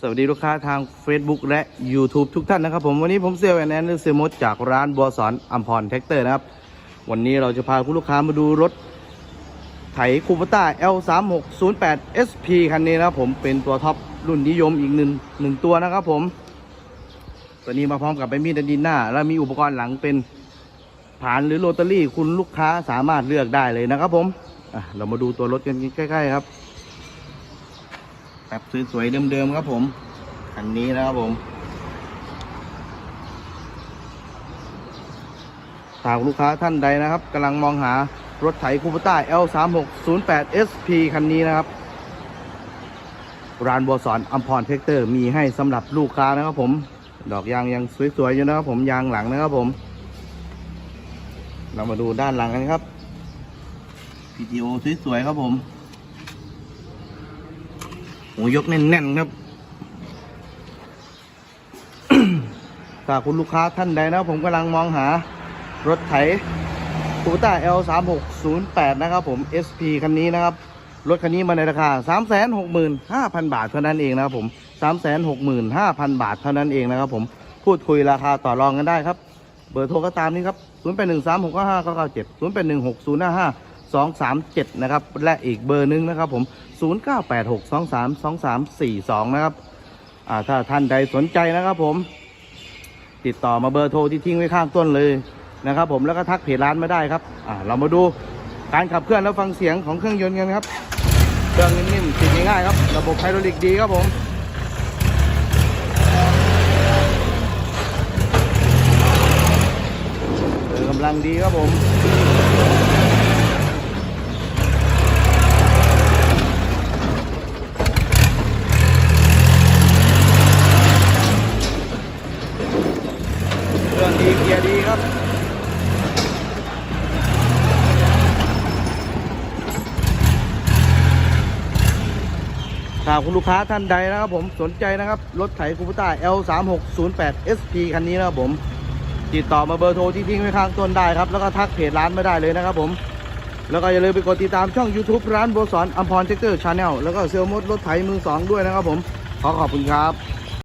สวัสดีลูกค้าทาง Facebook และ YouTube ทุกท่านนะครับ ผมวันนี้ผมเซลล์แอนแอนเซลมดจากร้านบัวสอนอัมพรแท็กเตอร์นะครับ วันนี้เราจะพาคุณลูกค้ามาดูรถไถคูปต้า L3608 SP คันนี้นะครับผมเป็นตัวท็อปรุ่นนิยมอีกหนึ่งหนึ่งตัวนะครับผม ตัวนี้มาพร้อมกับใบมีดดินหน้า และมีอุปกรณ์หลังเป็นผานหรือโรตารี่คุณลูกค้าสามารถเลือกได้เลยนะครับผมเรามาดูตัวรถกันใกล้ๆครับ แบบสวยๆเดิมๆครับผมคันนี้นะครับผมหากลูกค้าท่านใดนะครับกำลังมองหารถไถคูปต้า L3608 SP คันนี้นะครับร้านบัวสอนอัมพรเทคเตอร์มีให้สำหรับลูกค้านะครับผม ดอกยางยังสวยๆอยู่นะครับผมยางหลังนะครับผม เรามาดูด้านหลังกันครับ PTO สวยๆครับผม หัวยกแน่นๆครับถ้าคุณลูกค้าท่านใดนะผมกำลังมองหารถไถคูต้า L3608 นะครับผม SP คันนี้นะครับ รถคันนี้มาในราคา 365,000 บาทเท่านั้นเองนะครับผม 365,000 บาทเท่านั้นเองนะครับผม พูดคุยราคาต่อรองกันได้ครับ เบอร์โทรก็ตามนี้ครับ0813655997 0816055237 นะครับ และอีกเบอร์หนึงนะครับผม 0986232342 นะครับอ่าถ้าท่านใดสนใจนะครับผม ติดต่อมาเบอร์โทรที่ทิ้งไว้ข้างต้นเลยนะครับผมแล้วก็ทักเพจร้านมาได้ครับอ่าเรามาดูการขับเคลื่อนแล้วฟังเสียงของเครื่องยนต์กันครับ เครื่องนิ่มๆติดง่ายๆครับ ระบบไฮดรอลิกดีครับผมเออกำลังดีครับผม เครื่องดีเกียร์ดีครับถ้าคุณลูกค้าท่านใดนะครับผมสนใจนะครับ รถไถคูปต้า L3608 SP คันนี้นะครับผม ติดต่อมาเบอร์โทรที่ทิ้งไว้ข้างต้นได้ครับ แล้วก็ทักเพจร้านไม่ได้เลยนะครับผม แล้วก็อย่าลืมไปกดติดตามช่อง YouTube ร้านโบสอนอัมพรเทคเตอร์ชาแนลแล้วก็เซลมดรถไถมือสองด้วยนะครับผม ขอขอบคุณครับ